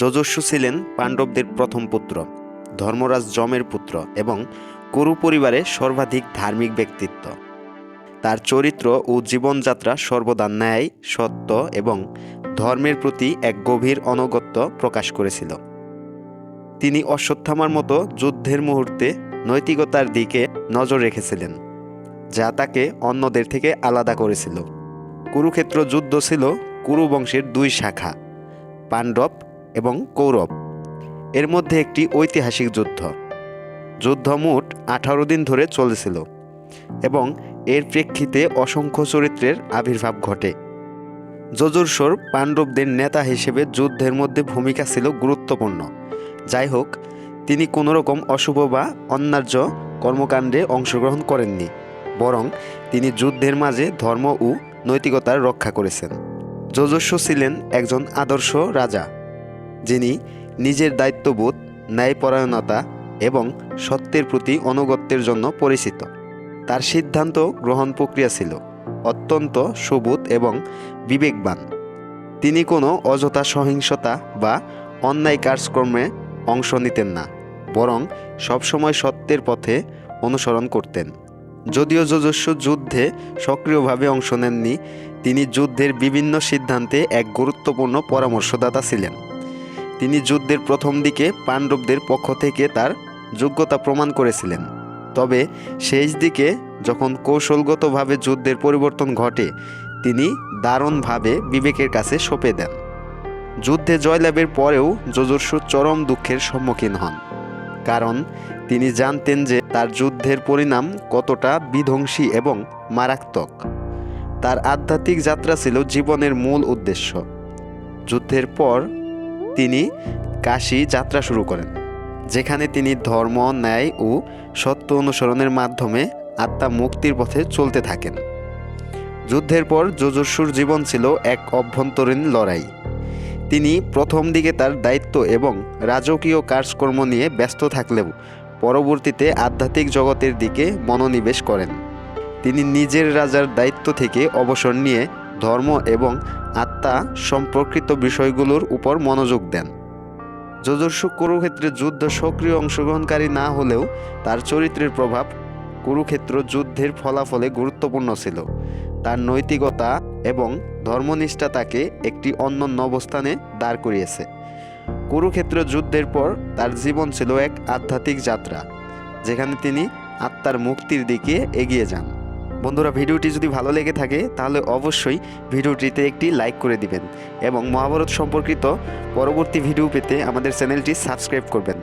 যজস্বু ছিলেন পাণ্ডবদের প্রথম পুত্র, ধর্মরাজ যমের পুত্র এবং কুরু পরিবারে সর্বাধিক ধার্মিক ব্যক্তিত্ব। তার চরিত্র ও জীবনযাত্রা সর্বদা ন্যায়, সত্য এবং ধর্মের প্রতি এক গভীর অনগত্য প্রকাশ করেছিল। তিনি অশ্বত্থামার মতো যুদ্ধের মুহূর্তে নৈতিকতার দিকে নজর রেখেছিলেন, যা তাকে অন্যদের থেকে আলাদা করেছিল। কুরুক্ষেত্র যুদ্ধ ছিল কুরু বংশের দুই শাখা, পাণ্ডব এবং কৌরব। এর মধ্যে একটি ঐতিহাসিক যুদ্ধ। যুদ্ধ মোট আঠারো দিন ধরে চলেছিল এবং এর প্রেক্ষিতে অসংখ্য চরিত্রের আবির্ভাব ঘটে। যজুরস্বর পাণ্ডবদের নেতা হিসেবে যুদ্ধের মধ্যে ভূমিকা ছিল গুরুত্বপূর্ণ। যাই হোক, তিনি কোনো রকম অশুভ বা অন্যার্য কর্মকাণ্ডে অংশগ্রহণ করেননি, বরং তিনি যুদ্ধের মাঝে ধর্ম ও নৈতিকতার রক্ষা করেছেন। যজস্ব ছিলেন একজন আদর্শ রাজা। যিনি নিজের দায়িত্ববোধ, ন্যায়পরায়ণতা এবং সত্যের প্রতি অনুগত্যের জন্য পরিচিত। তার সিদ্ধান্ত গ্রহণ প্রক্রিয়া ছিল অত্যন্ত সবুত এবং বিবেকবান। তিনি কোনো অযথা সহিংসতা বা অন্যায় কাজকর্মে অংশ নিতেন না, বরং সবসময় সত্যের পথে অনুসরণ করতেন। যদিও যজস্ব যুদ্ধে সক্রিয়ভাবে অংশ নেননি, তিনি যুদ্ধের বিভিন্ন সিদ্ধান্তে এক গুরুত্বপূর্ণ পরামর্শদাতা ছিলেন। তিনি যুদ্ধের প্রথম দিকে পাণ্ডবদের পক্ষ থেকে তার যোগ্যতা প্রমাণ করেছিলেন। তবে শেষ দিকে যখন কৌশলগতভাবে যুদ্ধের পরিবর্তন ঘটে, তিনি দারুণভাবে বিবেকের কাছে সঁপে দেন। যুদ্ধে জয়লাভের পরেও যজস্বু চরম দুঃখের সম্মুখীন হন, কারণ তিনি জানতেন যে তার যুদ্ধের পরিণাম কতটা বিধ্বংসী এবং মারাত্মক। তার আধ্যাত্মিক যাত্রা ছিল জীবনের মূল উদ্দেশ্য। যুদ্ধের পর তিনি কাশী যাত্রা শুরু করেন, যেখানে তিনি ধর্ম, ন্যায় ও সত্য অনুসরণের মাধ্যমে আত্মা মুক্তির পথে চলতে থাকেন। যুদ্ধের পর যজস্বুর জীবন ছিল এক অভ্যন্তরীণ লড়াই। তিনি প্রথম দিকে তার দায়িত্ব এবং রাজকীয় কাজকর্ম নিয়ে ব্যস্ত থাকলেও পরবর্তীতে আধ্যাত্মিক জগতের দিকে মনোনিবেশ করেন। তিনি নিজের রাজার দায়িত্ব থেকে অবসর নিয়ে ধর্ম এবং আত্মা সম্পর্কিত বিষয়গুলোর উপর মনোযোগ দেন। যজস্বু কুরুক্ষেত্রে যুদ্ধ সক্রিয় অংশগ্রহণকারী না হলেও তার চরিত্রের প্রভাব কুরুক্ষেত্র যুদ্ধের ফলাফলে গুরুত্বপূর্ণ ছিল। তার নৈতিকতা এবং ধর্মনিষ্ঠা তাকে একটি অনন্য অবস্থানে দাঁড় করিয়েছে। কুরুক্ষেত্র যুদ্ধের পর তার জীবন ছিল এক আধ্যাত্মিক যাত্রা, যেখানে তিনি আত্মার মুক্তির দিকে এগিয়ে যান। বন্ধুরা, ভিডিওটি যদি ভালো লেগে থাকে, তাহলে অবশ্যই ভিডিওটিতে একটি লাইক করে দিবেন এবং মহাভারত সম্পর্কিত পরবর্তী ভিডিও পেতে আমাদের চ্যানেলটি সাবস্ক্রাইব করবেন।